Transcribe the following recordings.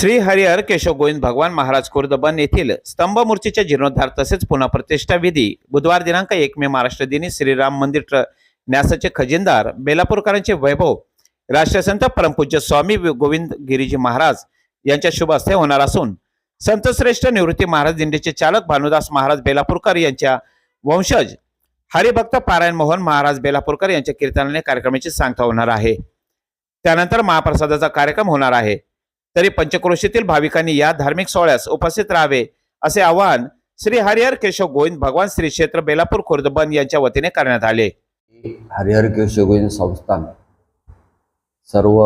श्री हरिहर केशव गोविंद भगवान महाराज खुर्दबन येथील स्तंभ मूर्तीचे जीर्णोद्धार तसेच पुन्हा प्रतिष्ठा विधी बुधवार दिनांक एक मे महाराष्ट्र दिनी श्रीराम मंदिर ट्र न्यासाचे खजिनदार बेलापूरकरांचे वैभव राष्ट्रसंत परमपूज्य स्वामी गोविंद गिरीजी महाराज यांच्या शुभ हस्ते होणार असून संतश्रेष्ठ निवृत्ती महाराज दिंडीचे चालक भानुदास महाराज बेलापूरकर यांच्या वंशज हरिभक्त पारायण मोहन महाराज बेलापूरकर यांच्या कीर्तनाने कार्यक्रमाची सांगता होणार आहे. त्यानंतर महाप्रसादाचा कार्यक्रम होणार आहे. तरी पंचक्रोशीतील भाविकांनी या धार्मिक सोहळ्यास उपस्थित राहावे असे आवाहन श्री हरिहर केशव गोविंद भगवान श्री क्षेत्र बेलापूर खुर्दबन यांच्या वतीने करण्यात आले. हरिहर केशव गोविंद संस्थान. सर्व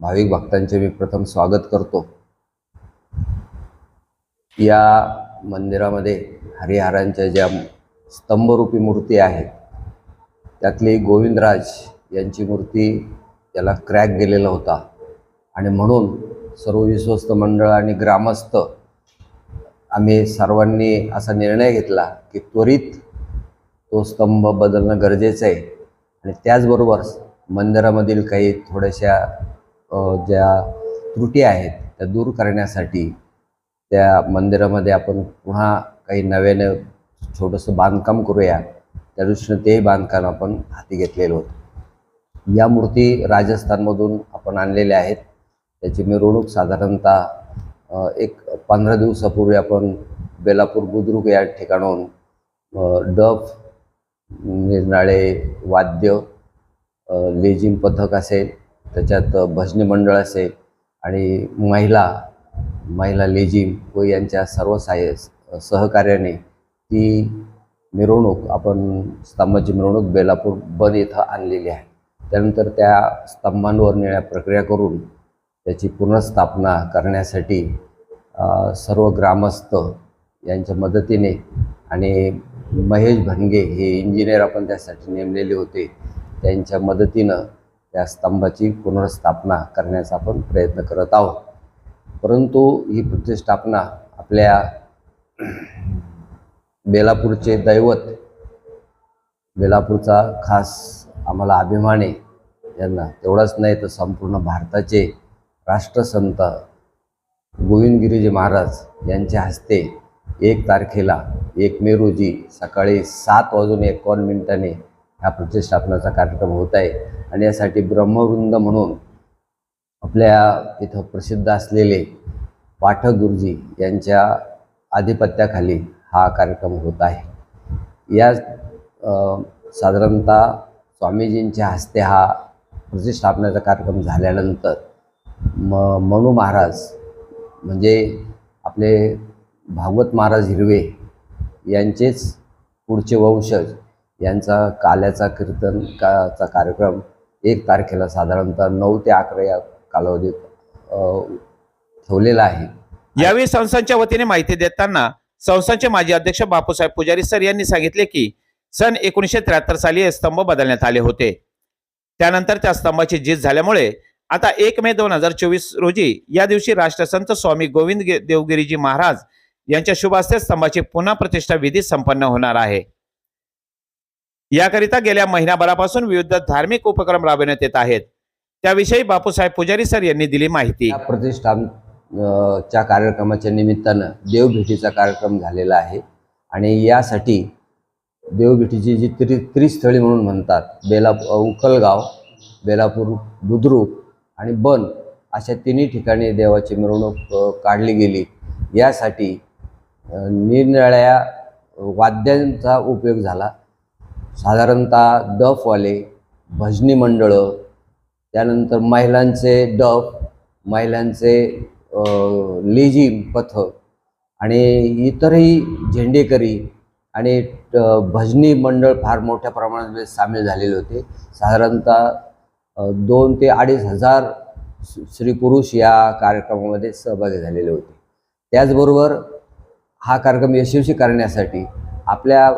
भाविक भक्तांचे मी प्रथम स्वागत करतो. या मंदिरामध्ये हरिहरांच्या ज्या स्तंभरूपी मूर्ती आहेत त्यातली गोविंदराज यांची मूर्ती त्याला क्रॅक गेलेला होता. आणि म्हणून सर्व विश्वस्त मंडळ आणि ग्रामस्थ आम्ही सर्वांनी असा निर्णय घेतला की त्वरित तो स्तंभ बदलणं गरजेचं आहे. आणि त्याचबरोबर मंदिरामधील काही थोड्याशा ज्या त्रुटी आहेत त्या दूर करण्यासाठी त्या मंदिरामध्ये आपण पुन्हा काही नव्यानं छोटंसं बांधकाम करूया. त्या दृष्टीनं तेही बांधकाम आपण हाती घेतलेलं होतं. या मूर्ती राजस्थानमधून आपण आणलेल्या आहेत. त्याची मिरवणूक साधारणतः एक पंधरा दिवसापूर्वी आपण बेलापूर बुद्रुक या ठिकाणाहून डफ निरनाळे वाद्य लेझिम पथक असेल त्याच्यात भजनी मंडळ असेल आणि महिला महिला लेझिम व यांच्या सर्व साय सहकार्याने ती मिरवणूक आपण स्तंभाची मिरवणूक बेलापूर बन इथं आणलेली आहे. त्यानंतर त्या स्तंभांवर नेण्या प्रक्रिया करून त्याची पुनर्स्थापना करण्यासाठी सर्व ग्रामस्थ यांच्या मदतीने आणि महेश भनगे हे इंजिनियर आपण त्यासाठी नेमलेले होते त्यांच्या मदतीनं त्या स्तंभाची पुनर्स्थापना करण्याचा आपण प्रयत्न करत आहोत. परंतु ही प्रतिष्ठापना आपल्या बेलापूरचे दैवत बेलापूरचा खास आम्हाला अभिमान आहे यांना तेवढाच नाही तर संपूर्ण भारताचे राष्ट्रसंत गोविंदगिरीजी महाराज यांच्या हस्ते एक तारखेला एक मे रोजी सकाळी सात वाजून एकावन्न मिनिटाने हा प्रतिष्ठापनाचा कार्यक्रम होत आहे. आणि यासाठी ब्रह्मवृंद म्हणून आपल्या इथं प्रसिद्ध असलेले पाठक गुरुजी यांच्या आधिपत्याखाली हा कार्यक्रम होत आहे. या साधारणतः स्वामीजींच्या हस्ते हा प्रतिष्ठापनाचा कार्यक्रम झाल्यानंतर म मनू महाराज म्हणजे आपले भागवत महाराज हिरवे यांचेच पुढचे वंशज यांचा काल्याचा कीर्तन काचा कार्यक्रम एक तारखेला साधारणतः नऊ ते अकरा या कालावधीत ठेवलेला आहे. यावेळी संस्थांच्या वतीने माहिती देताना संस्थांचे माजी अध्यक्ष बापूसाहेब पुजारी सर यांनी सांगितले की सन एकोणीसशे त्र्याहत्तर साली हे स्तंभ बदलण्यात आले होते. त्यानंतर त्या स्तंभाची जीत झाल्यामुळे आता एक मे दोन हजार चोवीस रोजी या दिवशी राष्ट्रसंत स्वामी गोविंद देवगिरीजी महाराज यांच्या शुभ हस्ते स्तंभाची पुन्हा प्रतिष्ठा विधी संपन्न होणार आहे. याकरिता गेल्या महिनाभरापासून विविध धार्मिक उपक्रम राबविण्यात येत आहेत. त्याविषयी बापूसाहेब पुजारी सर यांनी दिली माहिती. प्रतिष्ठान च्या कार्यक्रमाच्या निमित्तानं देवभेटीचा कार्यक्रम झालेला आहे. आणि यासाठी देवभेटीची जी त्रि त्रिस्थळी म्हणून म्हणतात बेला उकलगाव बेलापूर बुद्रुक आणि बन अशा तिन्ही ठिकाणी देवाची मिरवणूक काढली गेली. यासाठी निरनिराळ्या वाद्यांचा उपयोग झाला. साधारणतः डफवाले भजनी मंडळं त्यानंतर महिलांचे डफ महिलांचे लेझिम पथक आणि इतरही झेंडेकरी आणि भजनी मंडळ फार मोठ्या प्रमाणात सामील झालेले होते. साधारणतः दोन ते अडीच हजार स्त्री पुरुष या कार्यक्रमामध्ये सहभागी झालेले होते. त्याचबरोबर हा कार्यक्रम यशस्वी करण्यासाठी आपल्या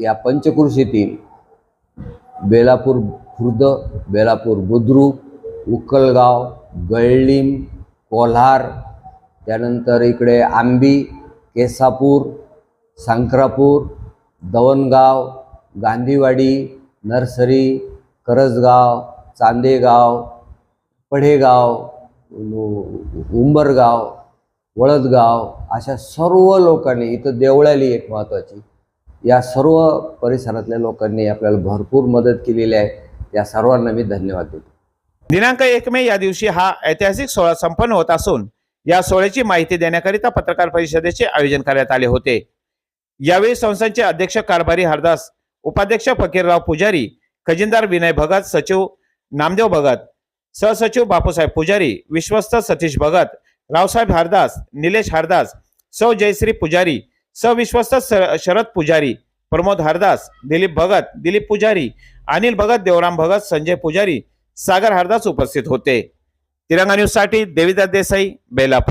या पंचकृषीतील बेलापूर खुर्द बेलापूर बुद्रुक उक्कलगाव गळलीम कोल्हार त्यानंतर इकडे आंबी केसापूर सांक्रापूर दवणगाव गांधीवाडी नर्सरी करजगाव चांदेगाव पढेगाव उंबरगाव वळदगाव अशा सर्व लोकांनी इथं देवळाली एक महत्त्वाची या सर्व परिसरातल्या लोकांनी आपल्याला भरपूर मदत केलेली आहे. या सर्वांना मी धन्यवाद देतो. दिनांक एक मे या दिवशी हा ऐतिहासिक सोहळा संपन्न होत असून या सोहळ्याची माहिती देण्याकरिता पत्रकार परिषदेचे आयोजन करण्यात आले होते. यावेळी संस्थांचे अध्यक्ष कारभारी हरदास उपाध्यक्ष फकीरराव पुजारी खजिनदार विनय भगत सचिव नामदेव भगत सहसचिव बापूसाहेब पुजारी विश्वस्त सतीश भगत रावसाहेब हरदास निलेश हरदास सौ जयश्री पुजारी सविश्वस्त शरद पुजारी प्रमोद हरदास दिलीप भगत दिलीप पुजारी अनिल भगत देवराम भगत संजय पुजारी सागर हरदास उपस्थित होते. तिरंगा न्यूजसाठी देसाई बेलापूर.